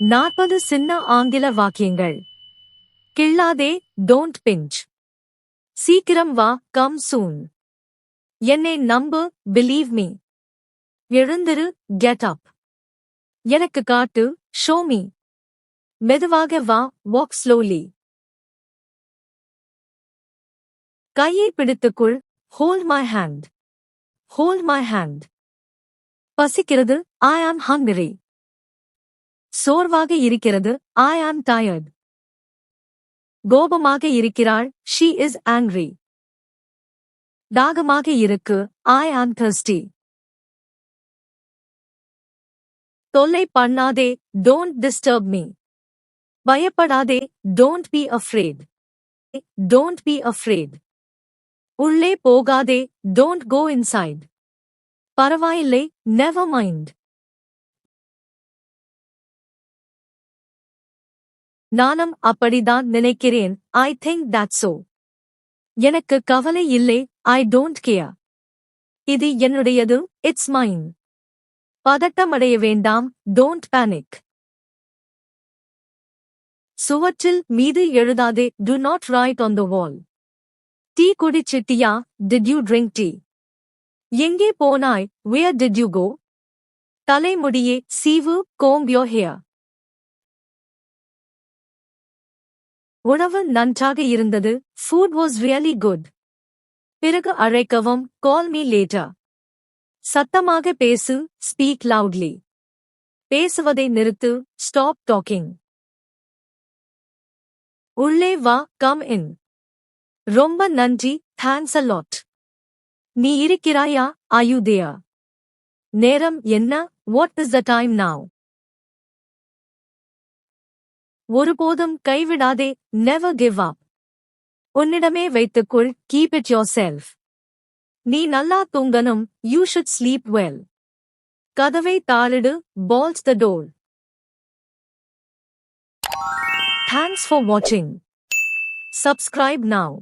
நாற்பது சின்ன ஆங்கில வாக்கியங்கள். கிள்ளாதே டோன்ட் பிஞ்ச் சீக்கிரம் வா கம் சூன் என்னை நம்பு பிலீவ் மீ எழுந்திரு கெட் அப் எனக்கு காட்டு ஷோ மீ மெதுவாக வா வாக் ஸ்லோலி கையை பிடித்துக்குள் hold my hand hold my hand பசிக்கிறது ஐ ஆம் ஹங்கரி சோர்வாக இருக்கிறது. ஐ ஆம் டயர்ட் கோபமாக இருக்கிறாள். ஷீ இஸ் ஆங்க்ரி தாகமாக இருக்கு. ஐ ஆம் தர்ஸ்டி தொல்லை பண்ணாதே. டோன்ட் டிஸ்டர்ப் மீ பயப்படாதே. Don't be afraid don't be afraid உள்ளே போகாதே. டோன்ட் கோ இன்சைட் பரவாயில்லை. நெவர் மைண்ட் நானும் அப்படிதான் நினைக்கிறேன். ஐ திங்க் தட் சோ எனக்கு கவலை இல்லை. ஐ டோன்ட் கேர் இது என்னுடையது. இட்ஸ் மைன் பதட்டமடைய வேண்டாம். டோன்ட் பேனிக் சுவற்றில் மீது எழுதாதே. Do not write on the wall tea குடிச்சிட்டியா? Did you drink tea எங்கே போனாய்? வேர் டிட் யூ கோ தலைமுடியே சீவு கோம்ப் யோர் ஹேர் உணவு நன்றாக இருந்தது. ஃபுட் வாஸ் ரியலி குட் பிறகு அழைக்கவும். கால் மீ லேட்டர் சத்தமாக பேசு. ஸ்பீக் லவுட்லி பேசுவதை நிறுத்து. ஸ்டாப் டாக்கிங் உள்ளே வா. கம் இன் ரொம்ப நன்றி. தேங்க்ஸ் அ லாட் நீ இருக்கிறாயா? ஆயுதேயா நேரம் என்ன? What is the time now ஒருபோதும் கைவிடாதே நெவர் கிவ் அப் உன்னிடமே வைத்துக்கொள் கீப் இட் யோர் செல்ஃப் நீ நல்லா தூங்கணும் யூ ஷுட் ஸ்லீப் வெல் கதவை தாளிடு bolt the door thanks for வாட்சிங் சப்ஸ்கிரைப் நவ்